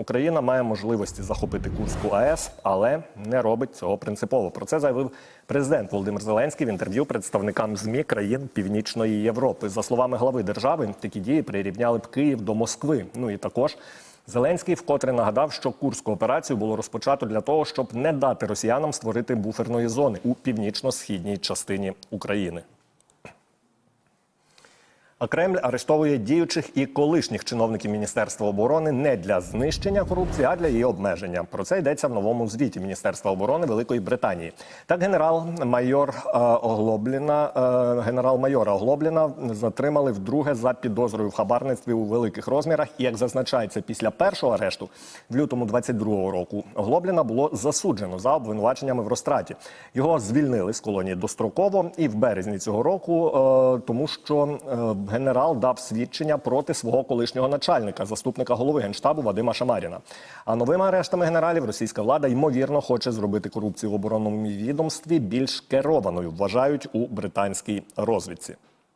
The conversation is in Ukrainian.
Україна має можливості захопити Курську АЕС, але не робить цього принципово. Про це заявив президент Володимир Зеленський в інтерв'ю представникам змі країн Північної Європи. За словами глави держави, такі дії прирівняли б Київ до Москви. Ну і також. Зеленський вкотре нагадав, що курську операцію було розпочато для того, щоб не дати росіянам створити буферної зони у північно-східній частині України. А Кремль арештовує діючих і колишніх чиновників Міністерства оборони не для знищення корупції, а для її обмеження. Про це йдеться в новому звіті Міністерства оборони Великої Британії. Так, генерал-майор е, Оглобліна, е, генерал-майора Оглобліна затримали вдруге за підозрою в хабарництві у великих розмірах. І як зазначається після першого арешту в лютому 22-го року, Оглобліна було засуджено за обвинуваченнями в розтраті. Його звільнили з колонії достроково і в березні цього року, е, тому що е, генерал дав свідчення проти свого колишнього начальника, заступника голови генштабу Вадима Шамаріна. А новими арештами генералів російська влада ймовірно хоче зробити корупцію в оборонному відомстві більш керованою, вважають у британській розвідці.